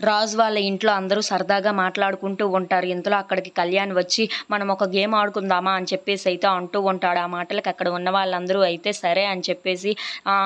రాజు వాళ్ళ ఇంట్లో అందరూ సరదాగా మాట్లాడుకుంటూ ఉంటారు. ఇంతలో అక్కడికి కళ్యాణ్ వచ్చి మనం ఒక గేమ్ ఆడుకుందామా? అని చెప్పేసి అయితే అంటూ ఉంటాడు. ఆ మాటలకు అక్కడ ఉన్న వాళ్ళందరూ అయితే సరే అని చెప్పేసి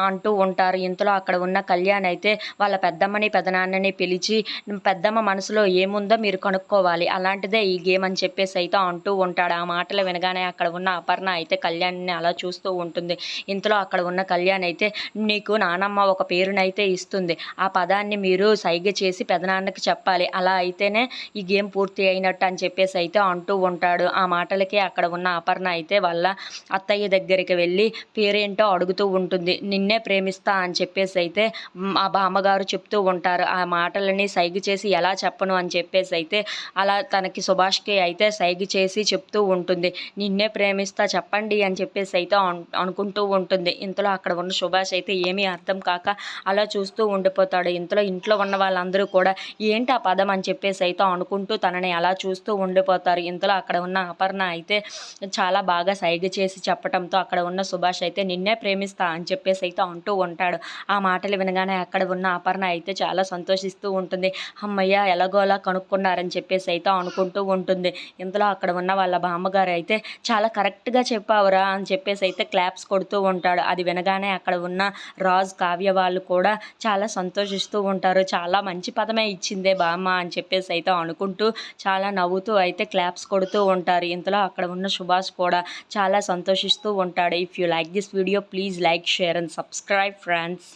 అంటూ ఉంటారు. ఇంతలో అక్కడ ఉన్న కళ్యాణ్ అయితే వాళ్ళ పెద్దమ్మని పెదనాన్నని పిలిచి పెద్దమ్మ మనసులో ఏముందో మీరు కనుక్కోవాలి. అలాంటిదే ఈ గేమ్ అని చెప్పేసి అయితే అంటూ ఉంటాడు. ఆ మాటలు వినగానే అక్కడ ఉన్న అపర్ణ అయితే కళ్యాణ్ని అలా చూస్తూ ఉంటుంది. ఇంతలో అక్కడ ఉన్న కళ్యాణ్ అయితే నీకు నానమ్మ ఒక పేరునైతే ఇస్తుంది. ఆ పదాన్ని మీరు సైగ చేసి పెదనాన్నకి చెప్పాలి. అలా అయితేనే ఈ గేమ్ పూర్తి అయినట్టు అని చెప్పేసి అయితే అంటూ ఉంటాడు. ఆ మాటలకి అక్కడ ఉన్న అపర్ణ అయితే వాళ్ళ అత్తయ్య దగ్గరికి వెళ్ళి పేరేంటో అడుగుతూ ఉంటుంది. నిన్నే ప్రేమిస్తా అని చెప్పేసి అయితే ఆ బామ్మగారు చెప్తూ ఉంటారు. ఆ మాటలని సైగ చేసి ఎలా చెప్పను అని చెప్పేసి అయితే అలా తనకి సుభాష్కి అయితే సైగ చేసి చెప్తూ ఉంటుంది. నిన్నే ప్రేమిస్తా చెప్పండి అని చెప్పేసి అయితే అనుకుంటూ ఉంటుంది. ఇంతలో అక్కడ ఉన్న సుభాష్ అయితే ఏమీ అర్థం కాక అలా చూస్తూ ఉండిపోతాడు. ఇంతలో ఇంట్లో ఉన్న వాళ్ళందరూ కూడా ఏంటి ఆ పదం అని చెప్పేసి అయితే అనుకుంటూ తనని అలా చూస్తూ ఉండిపోతారు. ఇంతలో అక్కడ ఉన్న అపర్ణ అయితే చాలా బాగా సైగ చేసి చెప్పడంతో అక్కడ ఉన్న సుభాష్ అయితే నిన్నే ప్రేమిస్తా అని చెప్పేసి అయితే అంటూ ఉంటాడు. ఆ మాటలు వినగానే అక్కడ ఉన్న అపర్ణ అయితే చాలా సంతోషిస్తూ ఉంటుంది. అమ్మయ్య ఎలాగోలా కనుక్కున్నారని చెప్పేసి అయితే అనుకుంటూ ఉంటుంది. ఇంతలో అక్కడ ఉన్న వాళ్ళ బామ్మగారు అయితే చాలా కరెక్ట్గా చెప్పావురా అని చెప్పేసి అయితే క్లాప్స్ కొడుతూ ఉంటాడు. అది వినగానే అక్కడ ఉన్న రాజ్ కావ్య వాళ్ళు కూడా చాలా సంతోషిస్తూ ఉంటారు. చాలా మంచి పదమే ఇచ్చిందే బామ్మ అని చెప్పేసి అయితే అనుకుంటూ చాలా నవ్వుతూ అయితే క్లాప్స్ కొడుతూ ఉంటారు. ఇంతలో అక్కడ ఉన్న సుభాష్ కూడా చాలా సంతోషిస్తూ ఉంటాడు. If you like this video please like share and subscribe friends